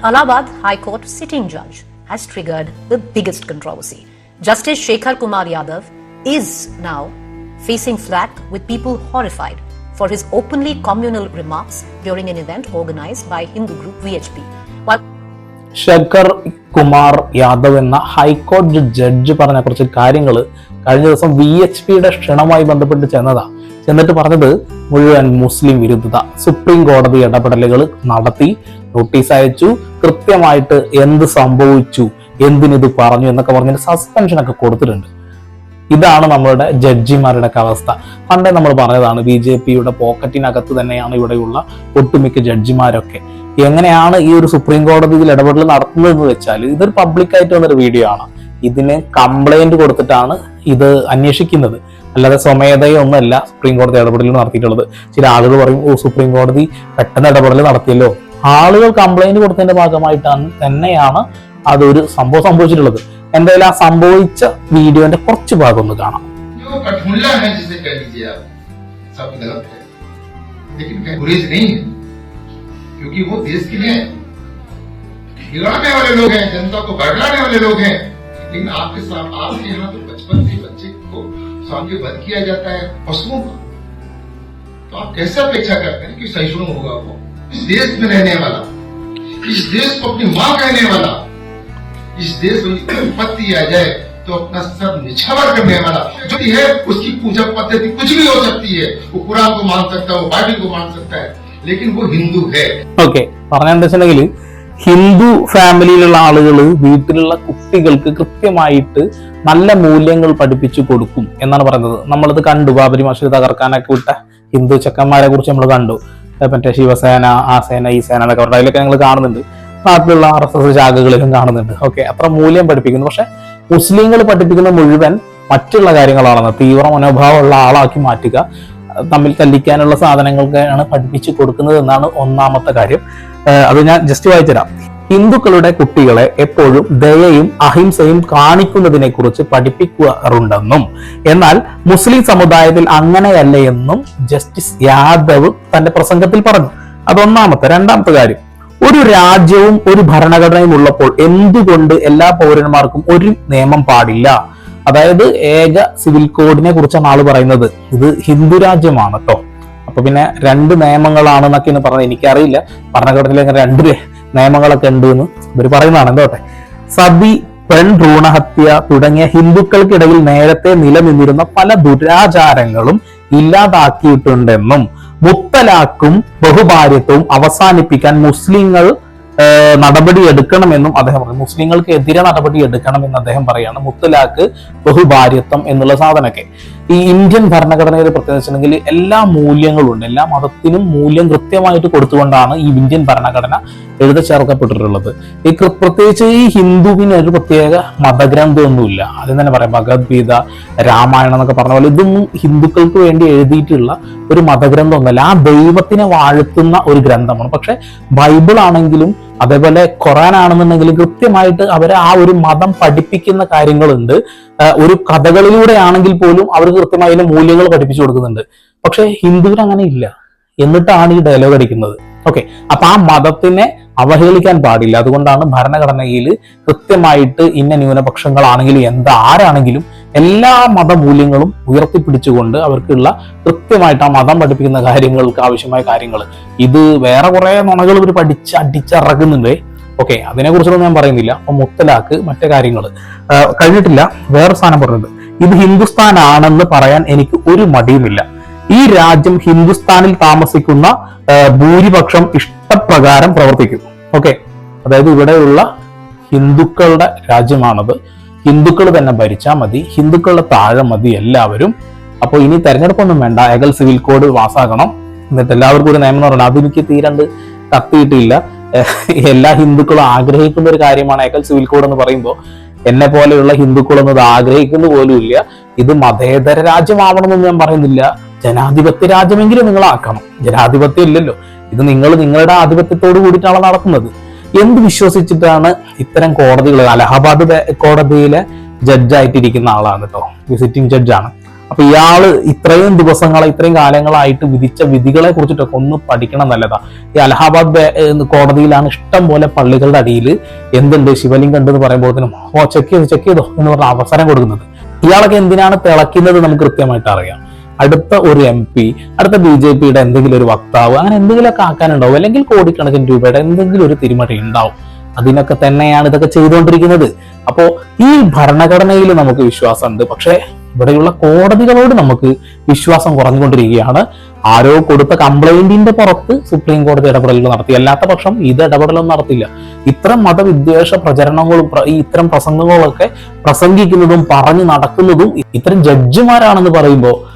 Allahabad High Court sitting judge has triggered the biggest controversy. Justice Shekhar Kumar Yadav is now facing flack with people horrified for his openly communal remarks during an event organized by Hindu group VHP. While Shankar Kumar Yadav എന്ന ഹൈക്കോടതി judge പറഞ്ഞ കുറച്ച് കാര്യങ്ങൾ കഴിഞ്ഞ ദിവസം V H പിയുടെ ക്ഷണവുമായി ബന്ധപ്പെട്ട് ചെന്നതാ ചെന്നിട്ട് പറഞ്ഞത് മുഴുവൻ മുസ്ലിം വിരുദ്ധത സുപ്രീം കോടതി ഇടപെടലുകൾ നടത്തി നോട്ടീസ് അയച്ചു. കൃത്യമായിട്ട് എന്ത് സംഭവിച്ചു എന്തിനിത് പറഞ്ഞു എന്നൊക്കെ പറഞ്ഞിട്ട് സസ്പെൻഷൻ ഒക്കെ കൊടുത്തിട്ടുണ്ട്. ഇതാണ് നമ്മളുടെ ജഡ്ജിമാരുടെ ഒക്കെ അവസ്ഥ. പണ്ടേ നമ്മൾ പറഞ്ഞതാണ് ബി ജെ പിയുടെ പോക്കറ്റിനകത്ത് തന്നെയാണ് ഇവിടെയുള്ള ഒട്ടുമിക്ക ജഡ്ജിമാരൊക്കെ എങ്ങനെയാണ് ഈ ഒരു സുപ്രീം കോടതിയിൽ ഇടപെടൽ നടത്തുന്നതെന്ന് വെച്ചാൽ ഇതൊരു പബ്ലിക്കായിട്ട് വന്നൊരു വീഡിയോ ആണ്. ഇതിന് കംപ്ലൈന്റ് കൊടുത്തിട്ടാണ് ഇത് അന്വേഷിക്കുന്നത്. അല്ലാതെ സ്വമേധയൊന്നുമല്ല സുപ്രീം കോടതി ഇടപെടൽ നടത്തിയിട്ടുള്ളത്. ചില ആളുകൾ പറയും ഓ സുപ്രീം കോടതി പെട്ടെന്ന് ഇടപെടൽ നടത്തിയല്ലോ. ആളുകൾ കംപ്ലൈന്റ് കൊടുത്തതിന്റെ ഭാഗമായിട്ടാണ് തന്നെയാണ് അതൊരു സംഭവം സംഭവിച്ചിട്ടുള്ളത് എന്തായാലും ആ സംഭവിച്ച വീഡിയോന്റെ കുറച്ച് ഭാഗം ഒന്ന് കാണാം जो कठमुल्ला है जिसे कह लीजिए आप सब गलत है लेकिन कहीं गुरेज नहीं है क्योंकि वो देश के लिए बिगाड़ने वाले लोग हैं जनता को बरगलाने वाले लोग हैं लेकिन आपके साथ आपके यहाँ तो बचपन से बच्चे को सामने बंद किया जाता है पशुओं का तो आप कैसे अपेक्षा करते हैं कि सहिष्णु होगा वो इस देश में रहने वाला इस देश को अपनी माँ कहने वाला इस देश में कोई विपत्ति आ जाए तो अपना सर निछावर करने वाला जो भी है उसकी पूजा पद्धति कुछ भी हो सकती है वो कुरान को मान सकता है वो बाइबल को मान सकता है लेकिन वो हिंदू है ഓക്കെ പറഞ്ഞെന്താ വെച്ചിട്ടുണ്ടെങ്കിൽ ഹിന്ദു ഫാമിലിയിലുള്ള ആളുകൾ വീട്ടിലുള്ള കുട്ടികൾക്ക് കൃത്യമായിട്ട് നല്ല മൂല്യങ്ങൾ പഠിപ്പിച്ചു കൊടുക്കും എന്നാണ് പറയുന്നത് നമ്മളത് കണ്ടു ബാബരി മസ്ജിദ് തകർക്കാനൊക്കെ വിട്ട ഹിന്ദു ചെക്കന്മാരെ കുറിച്ച് നമ്മൾ കണ്ടു ഏ, മറ്റേ ശിവസേന ആ സേന ഈ സേന എന്നൊക്കെ പറഞ്ഞിട്ട് അതിലൊക്കെ ഞങ്ങൾ കാണുന്നുണ്ട്. നാട്ടിലുള്ള ആർ എസ് എസ് ശാഖകളിലും കാണുന്നുണ്ട്. ഓക്കെ അത്ര മൂല്യം പഠിപ്പിക്കുന്നു. പക്ഷെ മുസ്ലിങ്ങൾ പഠിപ്പിക്കുന്ന മുഴുവൻ മറ്റുള്ള കാര്യങ്ങളാണെന്ന് തീവ്ര മനോഭാവമുള്ള ആളാക്കി മാറ്റുക തമ്മിൽ തല്ലിക്കാനുള്ള സാധനങ്ങൾക്കാണ് പഠിപ്പിച്ചു കൊടുക്കുന്നത് എന്നാണ് ഒന്നാമത്തെ കാര്യം. അത് ഞാൻ ജസ്റ്റ് വായിച്ചുതരാം. ഹിന്ദുക്കളുടെ കുട്ടികളെ എപ്പോഴും ദയയും അഹിംസയും കാണിക്കുന്നതിനെ കുറിച്ച് പഠിപ്പിക്കാറുണ്ടെന്നും എന്നാൽ മുസ്ലിം സമുദായത്തിൽ അങ്ങനെയല്ല എന്നും ജസ്റ്റിസ് യാദവ് തന്റെ പ്രസംഗത്തിൽ പറഞ്ഞു. അതൊന്നാമത്തെ രണ്ടാമത്തെ കാര്യം. ഒരു രാജ്യവും ഒരു ഭരണഘടനയും ഉള്ളപ്പോൾ എന്തുകൊണ്ട് എല്ലാ പൗരന്മാർക്കും ഒരു നിയമം പാടില്ല? അതായത് ഏക സിവിൽ കോഡിനെ കുറിച്ചാണ് ആൾ പറയുന്നത്. ഇത് ഹിന്ദു രാജ്യമാണ് കേട്ടോ അപ്പൊ പിന്നെ രണ്ട് നിയമങ്ങളാണെന്നൊക്കെയാണ് പറഞ്ഞത്. എനിക്കറിയില്ല. ഭരണഘടനയിൽ അങ്ങനെ രണ്ട് നിയമങ്ങളൊക്കെ ഉണ്ട് എന്ന് ഇവർ പറയുന്നതാണ് എന്തോട്ടെ സതി പെൺ ഭ്രൂണഹത്യ തുടങ്ങിയ ഹിന്ദുക്കൾക്കിടയിൽ നേരത്തെ നിലനിന്നിരുന്ന പല ദുരാചാരങ്ങളും ഇല്ലാതാക്കിയിട്ടുണ്ടെന്നും മുത്തലാക്കും ബഹുഭാര്യത്വവും അവസാനിപ്പിക്കാൻ മുസ്ലിങ്ങൾ നടപടി എടുക്കണമെന്നും അദ്ദേഹം പറഞ്ഞു. മുസ്ലിങ്ങൾക്ക് എതിരെ നടപടി എടുക്കണമെന്ന് അദ്ദേഹം പറയാണ്. മുത്തലാക്ക് ബഹുഭാര്യത്വം എന്നുള്ള സാധനമൊക്കെ. ഈ ഇന്ത്യൻ ഭരണഘടനയിൽ പ്രത്യേകിച്ചിട്ടുണ്ടെങ്കിൽ എല്ലാ മൂല്യങ്ങളും ഉണ്ട് എല്ലാ മതത്തിനും മൂല്യം കൃത്യമായിട്ട് കൊടുത്തുകൊണ്ടാണ് ഈ ഇന്ത്യൻ ഭരണഘടന എഴുതി ചേർക്കപ്പെട്ടിട്ടുള്ളത്. ഈ പ്രത്യേകിച്ച് ഈ ഹിന്ദുവിന് ഒരു പ്രത്യേക മതഗ്രന്ഥമൊന്നുമില്ല. ആദ്യം തന്നെ പറയാം ഭഗവത്ഗീത രാമായണം എന്നൊക്കെ പറഞ്ഞ പോലെ ഇതൊന്നും ഹിന്ദുക്കൾക്ക് വേണ്ടി എഴുതിയിട്ടുള്ള ഒരു മതഗ്രന്ഥമൊന്നുമല്ല. ആ ദൈവത്തിനെ വാഴ്ത്തുന്ന ഒരു ഗ്രന്ഥമാണ്. പക്ഷെ ബൈബിൾ ആണെങ്കിലും അതേപോലെ ഖുറാൻ ആണെന്നുണ്ടെങ്കിൽ കൃത്യമായിട്ട് അവരെ ആ ഒരു മതം പഠിപ്പിക്കുന്ന കാര്യങ്ങളുണ്ട്. ഒരു കഥകളിലൂടെ ആണെങ്കിൽ പോലും അവർ കൃത്യമായി മൂല്യങ്ങൾ പഠിപ്പിച്ചു കൊടുക്കുന്നുണ്ട്. പക്ഷെ ഹിന്ദുവിന് അങ്ങനെ ഇല്ല. എന്നിട്ടാണ് ഈ ഡയലോഗ് അടിക്കുന്നത്. ഓക്കെ അപ്പൊ ആ മതത്തിനെ അവഹേളിക്കാൻ പാടില്ല. അതുകൊണ്ടാണ് ഭരണഘടനയിൽ കൃത്യമായിട്ട് ഇന്ന ന്യൂനപക്ഷങ്ങളാണെങ്കിലും എന്താ ആരാണെങ്കിലും എല്ലാ മതമൂല്യങ്ങളും ഉയർത്തിപ്പിടിച്ചുകൊണ്ട് അവർക്കുള്ള കൃത്യമായിട്ട് ആ മതം പഠിപ്പിക്കുന്ന കാര്യങ്ങൾക്ക് ആവശ്യമായ കാര്യങ്ങൾ. ഇത് വേറെ കുറെ നുണകൾ ഇവർ പഠിച്ച് അടിച്ചിറക്കുന്നുണ്ട്. ഓക്കെ അതിനെ കുറിച്ചൊന്നും ഞാൻ പറയുന്നില്ല. അപ്പൊ മുത്തലാക്ക് മറ്റു കാര്യങ്ങൾ. കഴിഞ്ഞിട്ടില്ല. വേറെ സ്ഥാനം പറഞ്ഞത്. ഇത് ഹിന്ദുസ്ഥാൻ ആണെന്ന് പറയാൻ എനിക്ക് ഒരു മടിയുമില്ല. ഈ രാജ്യം ഹിന്ദുസ്ഥാനിൽ താമസിക്കുന്ന ഭൂരിപക്ഷം ഇഷ്ടപ്രകാരം പ്രവർത്തിക്കും. ഓക്കെ അതായത് ഇവിടെയുള്ള ഹിന്ദുക്കളുടെ രാജ്യമാണത്. ഹിന്ദുക്കൾ തന്നെ ഭരിച്ചാൽ മതി ഹിന്ദുക്കളുടെ താഴെ മതി എല്ലാവരും. അപ്പോൾ ഇനി തെരഞ്ഞെടുപ്പൊന്നും വേണ്ട ഏകൽ സിവിൽ കോഡ് പാസ്സാക്കണം എന്നിട്ട് എല്ലാവർക്കും ഒരു നിയമം എന്ന് പറയുന്നത് അതെനിക്ക് തീരണ്ട് കത്തിയിട്ടില്ല എല്ലാ ഹിന്ദുക്കളും ആഗ്രഹിക്കുന്ന ഒരു കാര്യമാണ് ഏകൽ സിവിൽ കോഡ് എന്ന് പറയുമ്പോൾ. എന്നെ പോലെയുള്ള ഹിന്ദുക്കളൊന്നും ഇത് ആഗ്രഹിക്കുന്ന പോലും ഇല്ല. ഇത് മതേതര രാജ്യമാവണമെന്ന് ഞാൻ പറയുന്നില്ല. ജനാധിപത്യ രാജ്യമെങ്കിലും നിങ്ങൾ ആക്കണം. ജനാധിപത്യം ഇല്ലല്ലോ. ഇത് നിങ്ങൾ നിങ്ങളുടെ ആധിപത്യത്തോട് കൂടിയിട്ടാണ് നടത്തുന്നത് എന്ത് വിശ്വസിച്ചിട്ടാണ് ഇത്തരം കോടതികൾ അലഹബാദ് കോടതിയിലെ ജഡ്ജായിട്ടിരിക്കുന്ന ആളാണ് കേട്ടോ വിസിറ്റിംഗ് ജഡ്ജാണ് അപ്പൊ ഇയാൾ ഇത്രയും ദിവസങ്ങൾ ഇത്രയും കാലങ്ങളായിട്ട് വിധിച്ച വിധികളെ കുറിച്ചിട്ടൊക്കെ ഒന്ന് പഠിക്കണം നല്ലതാ. ഈ അലഹാബാദ് കോടതിയിലാണ് ഇഷ്ടം പോലെ പള്ളികളുടെ അടിയിൽ എന്തുണ്ട് ശിവലിംഗം ഉണ്ടെന്ന് പറയുമ്പോഴത്തേനും ഓ ചെക്ക് ചെയ്തു ചെക്ക് ചെയ്തോ എന്ന് പറഞ്ഞ അവസരം കൊടുക്കുന്നത്. ഇയാളൊക്കെ എന്തിനാണ് തിളയ്ക്കുന്നത് നമുക്ക് കൃത്യമായിട്ട് അറിയാം. അടുത്ത ഒരു എം പി അടുത്ത ബി ജെ പിയുടെ എന്തെങ്കിലും ഒരു വക്താവ് അങ്ങനെ എന്തെങ്കിലുമൊക്കെ ആക്കാനുണ്ടാവും. അല്ലെങ്കിൽ കോടിക്കണക്കിന് രൂപയുടെ എന്തെങ്കിലും ഒരു തിരുമറി ഉണ്ടാവും. അതിനൊക്കെ തന്നെയാണ് ഇതൊക്കെ ചെയ്തുകൊണ്ടിരിക്കുന്നത്. അപ്പോ ഈ ഭരണഘടനയിൽ നമുക്ക് വിശ്വാസമുണ്ട്. പക്ഷേ ഇവിടെയുള്ള കോടതികളോട് നമുക്ക് വിശ്വാസം കുറഞ്ഞുകൊണ്ടിരിക്കുകയാണ്. ആരോ കൊടുത്ത കംപ്ലൈന്റിന്റെ പുറത്ത് സുപ്രീം കോടതി ഇടപെടലുകൾ നടത്തി. അല്ലാത്ത പക്ഷം ഇത് ഇടപെടലൊന്നും നടത്തില്ല. ഇത്തരം മതവിദ്വേഷ പ്രചരണങ്ങളും ഈ ഇത്തരം പ്രസംഗങ്ങളൊക്കെ പ്രസംഗിക്കുന്നതും പറഞ്ഞു നടക്കുന്നതും ഇത്തരം ജഡ്ജിമാരാണെന്ന് പറയുമ്പോൾ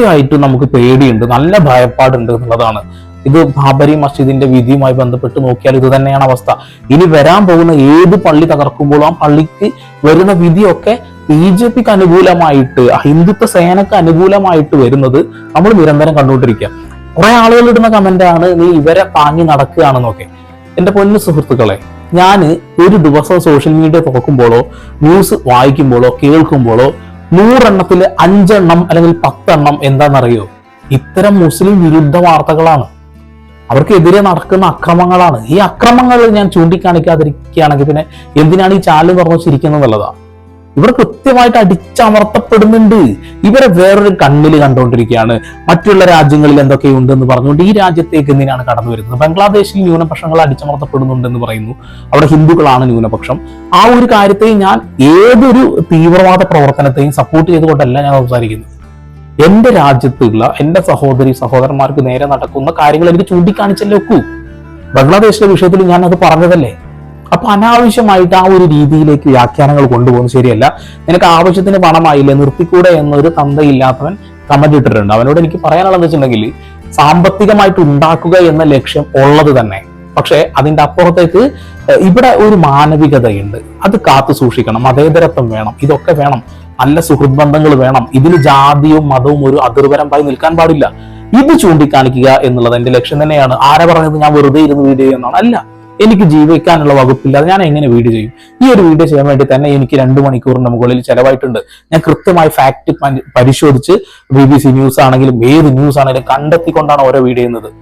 സത്യമായിട്ട് നമുക്ക് പേടിയുണ്ട് നല്ല ഭയപ്പാടുണ്ട് എന്നുള്ളതാണ്. ഇത് ബാബരി മസ്ജിദിന്റെ വിധിയുമായി ബന്ധപ്പെട്ട് നോക്കിയാൽ ഇത് തന്നെയാണ് അവസ്ഥ. ഇനി വരാൻ പോകുന്ന ഏത് പള്ളി തകർക്കുമ്പോഴും ആ പള്ളിക്ക് വരുന്ന വിധിയൊക്കെ ബി ജെ പിക്ക് അനുകൂലമായിട്ട് ഹിന്ദുത്വ സേനക്ക് അനുകൂലമായിട്ട് വരുന്നത് നമ്മൾ നിരന്തരം കണ്ടുകൊണ്ടിരിക്കുക. കുറെ ആളുകൾ ഇടുന്ന കമന്റ് ആണ് നീ ഇവരെ താങ്ങി നടക്കുകയാണെന്നൊക്കെ. എന്റെ പൊന്നു സുഹൃത്തുക്കളെ ഞാൻ ഒരു ദിവസം സോഷ്യൽ മീഡിയ തുറക്കുമ്പോഴോ ന്യൂസ് വായിക്കുമ്പോഴോ കേൾക്കുമ്പോഴോ നൂറെണ്ണത്തിൽ അഞ്ചെണ്ണം അല്ലെങ്കിൽ പത്തെണ്ണം എന്താണെന്നറിയോ? ഇത്തരം മുസ്ലിം വിരുദ്ധ വാർത്തകളാണ്. അവർക്കെതിരെ നടക്കുന്ന അക്രമങ്ങളാണ്. ഈ അക്രമങ്ങൾ ഞാൻ ചൂണ്ടിക്കാണിക്കാതിരിക്കുകയാണെങ്കിൽ പിന്നെ എന്തിനാണ് ഈ ചാനൽ തുറന്നു വെച്ചിരിക്കുന്നത് എന്നുള്ളതാ ഇവർ കൃത്യമായിട്ട് അടിച്ചമർത്തപ്പെടുന്നുണ്ട്. ഇവരെ വേറൊരു കണ്ണിൽ കണ്ടുകൊണ്ടിരിക്കുകയാണ്. മറ്റുള്ള രാജ്യങ്ങളിൽ എന്തൊക്കെയുണ്ട് എന്ന് പറഞ്ഞുകൊണ്ട് ഈ രാജ്യത്തേക്ക് എന്തിനാണ് കടന്നു വരുന്നത്? ബംഗ്ലാദേശിൽ ന്യൂനപക്ഷങ്ങൾ അടിച്ചമർത്തപ്പെടുന്നുണ്ടെന്ന് പറയുന്നു. അവിടെ ഹിന്ദുക്കളാണ് ന്യൂനപക്ഷം. ആ ഒരു കാര്യത്തെ ഞാൻ ഏതൊരു തീവ്രവാദ പ്രവർത്തനത്തെയും സപ്പോർട്ട് ചെയ്തുകൊണ്ടല്ല ഞാൻ സംസാരിക്കുന്നത്. എന്റെ രാജ്യത്തുള്ള എന്റെ സഹോദരി സഹോദരന്മാർക്ക് നേരെ നടക്കുന്ന കാര്യങ്ങൾ എനിക്ക് ചൂണ്ടിക്കാണിച്ചല്ലേ ഒക്കൂ. ബംഗ്ലാദേശിലെ വിഷയത്തിൽ ഞാൻ അത് പറഞ്ഞതല്ലേ? അപ്പൊ അനാവശ്യമായിട്ട് ആ ഒരു രീതിയിലേക്ക് വ്യാഖ്യാനങ്ങൾ കൊണ്ടുപോകുന്നത് ശരിയല്ല. നിനക്ക് ആവശ്യത്തിന് പണമായില്ലേ? നിർത്തിക്കൂടെ എന്നൊരു തന്തയില്ലാത്തവൻ കമന്റ് ഇട്ടിട്ടുണ്ട് അവനോട് എനിക്ക് പറയാനുള്ളത് വെച്ചിട്ടുണ്ടെങ്കിൽ സാമ്പത്തികമായിട്ട് ഉണ്ടാക്കുക എന്ന ലക്ഷ്യം ഉള്ളത് തന്നെ. പക്ഷേ അതിന്റെ അപ്പുറത്തേക്ക് ഇവിടെ ഒരു മാനവികതയുണ്ട്. അത് കാത്തു സൂക്ഷിക്കണം. മതേതരത്വം വേണം. ഇതൊക്കെ വേണം. നല്ല സുഹൃത് ബന്ധങ്ങൾ വേണം. ഇതിൽ ജാതിയും മതവും ഒരു അതിർവരമ്പായി നിൽക്കാൻ പാടില്ല. ഇത് ചൂണ്ടിക്കാണിക്കുക എന്നുള്ളത് എന്റെ ലക്ഷ്യം തന്നെയാണ്. ആരെ പറഞ്ഞത്? ഞാൻ വെറുതെ ഇരുന്ന് വീഡിയോ എന്നാണ് അല്ല. എനിക്ക് ജീവിക്കാനുള്ള വകുപ്പില്ലാതെ ഞാൻ എങ്ങനെ വീഡിയോ ചെയ്യും? ഈ ഒരു വീഡിയോ ചെയ്യാൻ വേണ്ടി തന്നെ എനിക്ക് രണ്ട് മണിക്കൂറിന് മുകളിൽ ചെലവായിട്ടുണ്ട്. ഞാൻ കൃത്യമായി ഫാക്ട് പരിശോധിച്ച് ബി ബി സി ന്യൂസ് ആണെങ്കിലും ഏത് ന്യൂസ് ആണെങ്കിലും കണ്ടെത്തിക്കൊണ്ടാണ് ഓരോ വീഡിയോ ചെയ്യുന്നത്.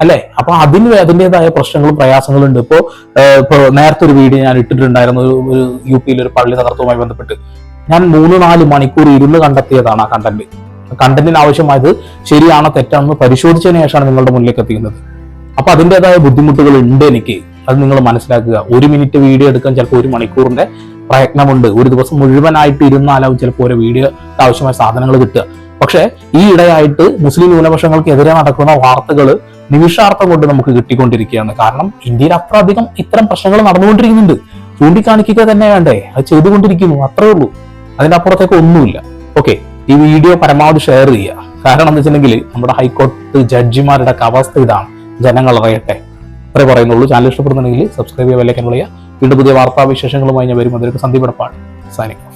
അല്ലെ? അപ്പൊ അതിന് അതിന്റെതായ പ്രശ്നങ്ങളും പ്രയാസങ്ങളും ഉണ്ട്. ഇപ്പോ ഇപ്പോൾ ഇപ്പോ നേരത്തെ ഒരു വീഡിയോ ഞാൻ ഇട്ടിട്ടുണ്ടായിരുന്നു. ഒരു- യു പിയിൽ ഒരു പള്ളി തകർത്തവുമായി ബന്ധപ്പെട്ട്. ഞാൻ മൂന്ന് നാല് മണിക്കൂർ ഇരുന്ന് കണ്ടെത്തിയതാണ് ആ കണ്ടന്റ് കണ്ടന്റിന് ആവശ്യമായത് ശരിയാണോ തെറ്റാണെന്ന് പരിശോധിച്ചതിന് ശേഷമാണ് നിങ്ങളുടെ മുന്നിലേക്ക് എത്തിക്കുന്നത്. അപ്പൊ അതിന്റെതായ ബുദ്ധിമുട്ടുകൾ ഉണ്ട് എനിക്ക്. അത് നിങ്ങൾ മനസ്സിലാക്കുക. ഒരു മിനിറ്റ് വീഡിയോ എടുക്കാൻ ചിലപ്പോൾ ഒരു മണിക്കൂറിന്റെ പ്രയത്നമുണ്ട്. ഒരു ദിവസം മുഴുവനായിട്ട് ഇരുന്നാലാവും ചിലപ്പോൾ ഒരു വീഡിയോ ആവശ്യമായ സാധനങ്ങൾ കിട്ടുക. പക്ഷേ ഈ ഇടയായിട്ട് മുസ്ലിം ന്യൂനപക്ഷങ്ങൾക്കെതിരെ നടക്കുന്ന വാർത്തകൾ നിമിഷാർത്ഥം കൊണ്ട് നമുക്ക് കിട്ടിക്കൊണ്ടിരിക്കുകയാണ്. കാരണം ഇന്ത്യയിൽ അത്ര അധികം ഇത്തരം പ്രശ്നങ്ങൾ നടന്നുകൊണ്ടിരിക്കുന്നുണ്ട്. ചൂണ്ടിക്കാണിക്കുക തന്നെ വേണ്ടേ? അത് ചെയ്തുകൊണ്ടിരിക്കുന്നു. അത്രേ ഉള്ളൂ. അതിന്റെ അപ്പുറത്തേക്ക് ഒന്നുമില്ല. ഓക്കെ ഈ വീഡിയോ പരമാവധി ഷെയർ ചെയ്യുക. കാരണം എന്താ വെച്ചിട്ടുണ്ടെങ്കിൽ നമ്മുടെ ഹൈക്കോടതി ജഡ്ജിമാരുടെ അവസ്ഥ ഇതാണ്. ജനങ്ങൾ അറിയട്ടെ. അത്രേ പറയുന്നുള്ളൂ. ചാനൽ ഇഷ്ടപ്പെടുന്നുണ്ടെങ്കിൽ സബ്സ്ക്രൈബ് ചെയ്യാൻ വിലക്കാൻ വിളിക്കുക വീണ്ടും പുതിയ വാർത്താവിശേഷങ്ങളുമായി ഞാൻ വരും അതിലേക്ക് സന്ദീപ് എടപ്പാട് സൈനിക